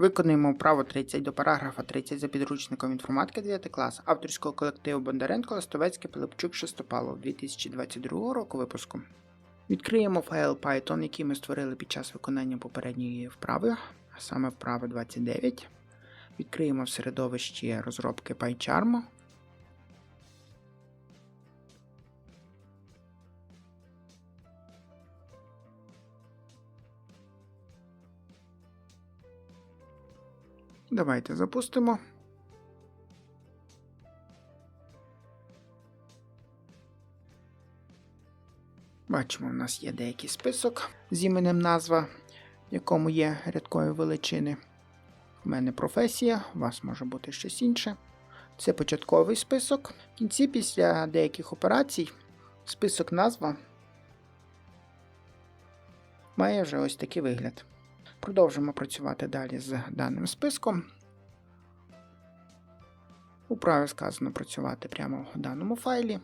Виконуємо вправо 30 до параграфа 30 за підручником інформатики 9 клас авторського колективу Бондаренко Ластовецький Пилипчук Шестопалов 2022 року випуску. Відкриємо файл Python, який ми створили під час виконання попередньої вправи, а саме вправи 29. Відкриємо в середовищі розробки PyCharm. Давайте запустимо. Бачимо, у нас є деякий список з іменем назва, в якому є рядкові величини. У мене професія, у вас може бути щось інше. Це початковий список. В кінці, після деяких операцій, список назва має вже ось такий вигляд. Продовжимо працювати далі з даним списком. У праві сказано працювати прямо в даному файлі.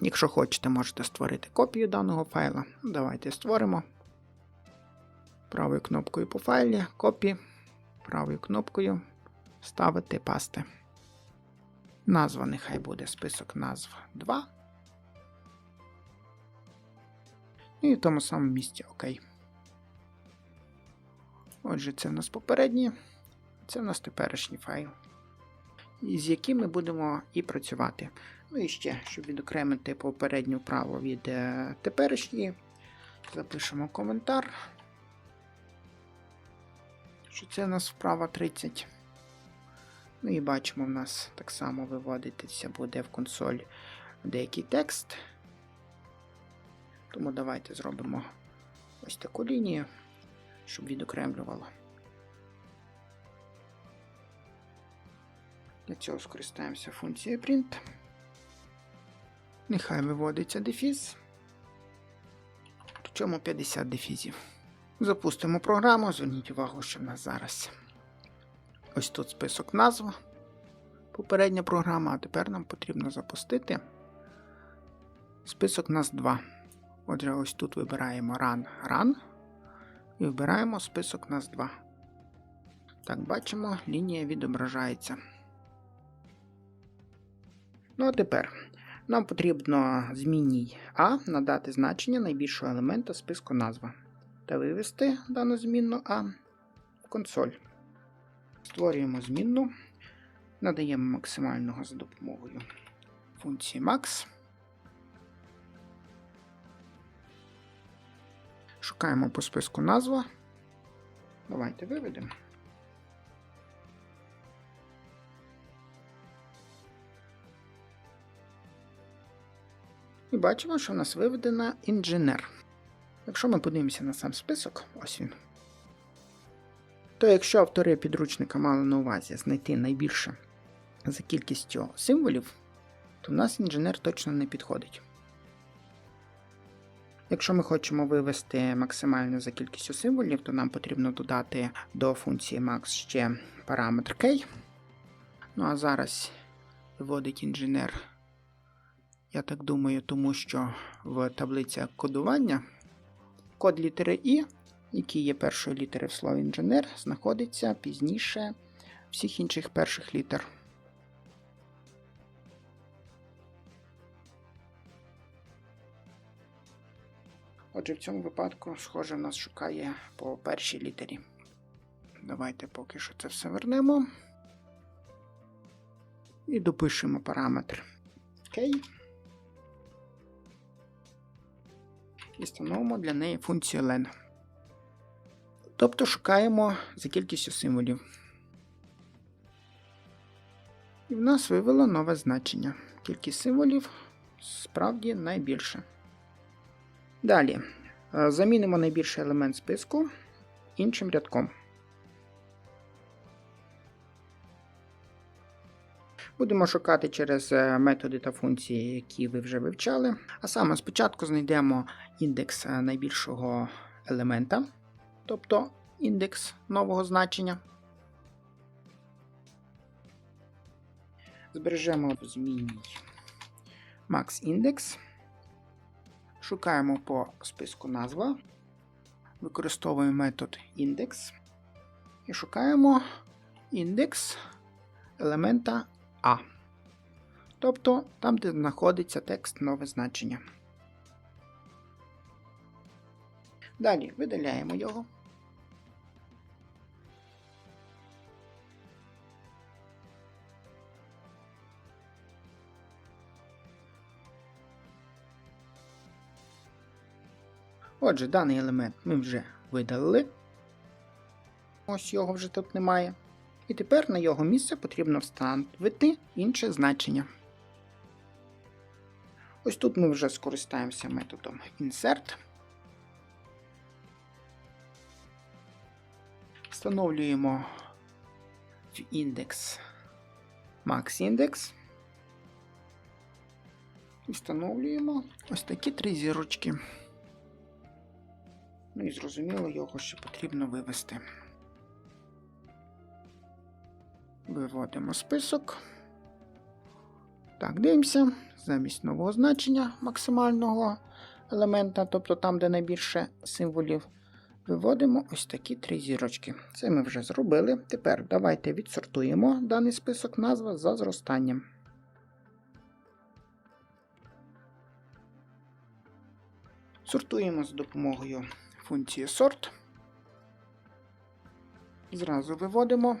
Якщо хочете, можете створити копію даного файла. Давайте створимо. Правою кнопкою по файлі, копі, правою кнопкою ставити пасти. Назва нехай буде список назв 2. І в тому самому місці ОК. Отже, це в нас попередній, це в нас теперішній файл, з яким ми будемо і працювати. Ну і ще, щоб відокремити попередню вправу від е, теперішньої, запишемо коментар, що це у нас вправа 30. Ну і бачимо, в нас так само виводитися буде в консоль деякий текст. Тому давайте зробимо ось таку лінію щоб відокремлювало. Для цього скористаємося функцією print. Нехай виводиться дефіз. Причому 50 дефізів. Запустимо програму. Зверніть увагу, що в нас зараз ось тут список назв. Попередня програма, а тепер нам потрібно запустити список нас 2. Отже, ось тут вибираємо Run Run і вбираємо список нас 2. Так, бачимо, лінія відображається. Ну а тепер нам потрібно змінній А надати значення найбільшого елемента списку назва та вивести дану змінну А в консоль. Створюємо змінну, надаємо максимального за допомогою функції max. Шукаємо по списку назва. Давайте виведемо. І бачимо, що в нас виведена інженер. Якщо ми подивимося на сам список, ось він. То якщо автори підручника мали на увазі знайти найбільше за кількістю символів, то в нас інженер точно не підходить. Якщо ми хочемо вивести максимально за кількістю символів, то нам потрібно додати до функції max ще параметр k. Ну а зараз виводить інженер, я так думаю, тому що в таблиці кодування код літери І, який є першою літерою в слові інженер, знаходиться пізніше всіх інших перших літер. Отже, в цьому випадку, схоже, нас шукає по першій літері. Давайте поки що це все вернемо. І допишемо параметр K. І встановимо для неї функцію len. Тобто шукаємо за кількістю символів. І в нас вивело нове значення. Кількість символів справді найбільше. Далі е, замінимо найбільший елемент списку іншим рядком. Будемо шукати через е, методи та функції, які ви вже вивчали. А саме спочатку знайдемо індекс е, найбільшого елемента, тобто індекс нового значення. Збережемо в змінній max-index. Шукаємо по списку назва, використовуємо метод index і шукаємо індекс елемента А. Тобто там, де знаходиться текст нове значення. Далі видаляємо його. Отже, даний елемент ми вже видалили. Ось його вже тут немає. І тепер на його місце потрібно встановити інше значення. Ось тут ми вже скористаємося методом insert. Встановлюємо в індекс MaxIndex. Встановлюємо ось такі три зірочки. Ну і зрозуміло, його ще потрібно вивести. Виводимо список. Так, дивимося. Замість нового значення максимального елемента, тобто там, де найбільше символів, виводимо ось такі три зірочки. Це ми вже зробили. Тепер давайте відсортуємо даний список назва за зростанням. Сортуємо за допомогою функції sort. Зразу виводимо.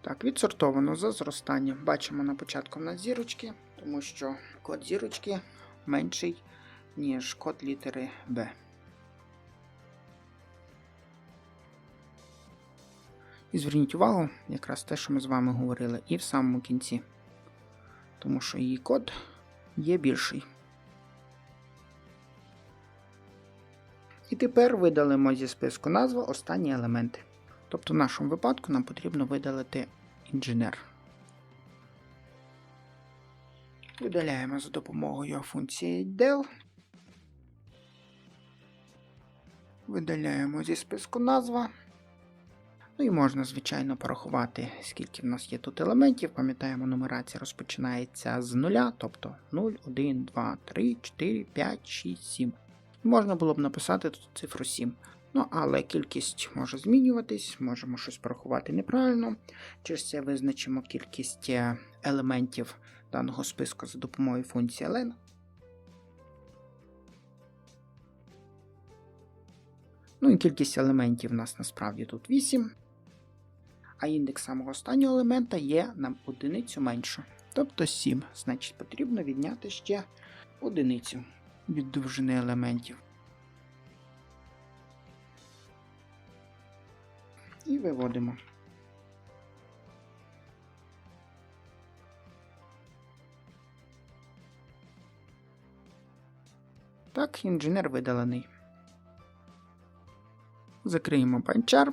Так, відсортовано за зростанням. Бачимо на початку в нас зірочки, тому що код зірочки менший, ніж код літери B. І зверніть увагу, якраз те, що ми з вами говорили, і в самому кінці. Тому що її код є більший. І тепер видалимо зі списку назва останні елементи. Тобто в нашому випадку нам потрібно видалити інженер. Видаляємо за допомогою функції del. Видаляємо зі списку назва. Ну і можна, звичайно, порахувати, скільки в нас є тут елементів. Пам'ятаємо, нумерація розпочинається з нуля, тобто 0, 1, 2, 3, 4, 5, 6, 7. Можна було б написати тут цифру 7. Ну, але кількість може змінюватись, можемо щось порахувати неправильно. Через це визначимо кількість е, елементів даного списку за допомогою функції len. Ну і кількість елементів у нас насправді тут 8. А індекс самого останнього елемента є на одиницю менше. Тобто 7. Значить, потрібно відняти ще одиницю від довжини елементів. І виводимо. Так, інженер видалений. Закриємо панчар.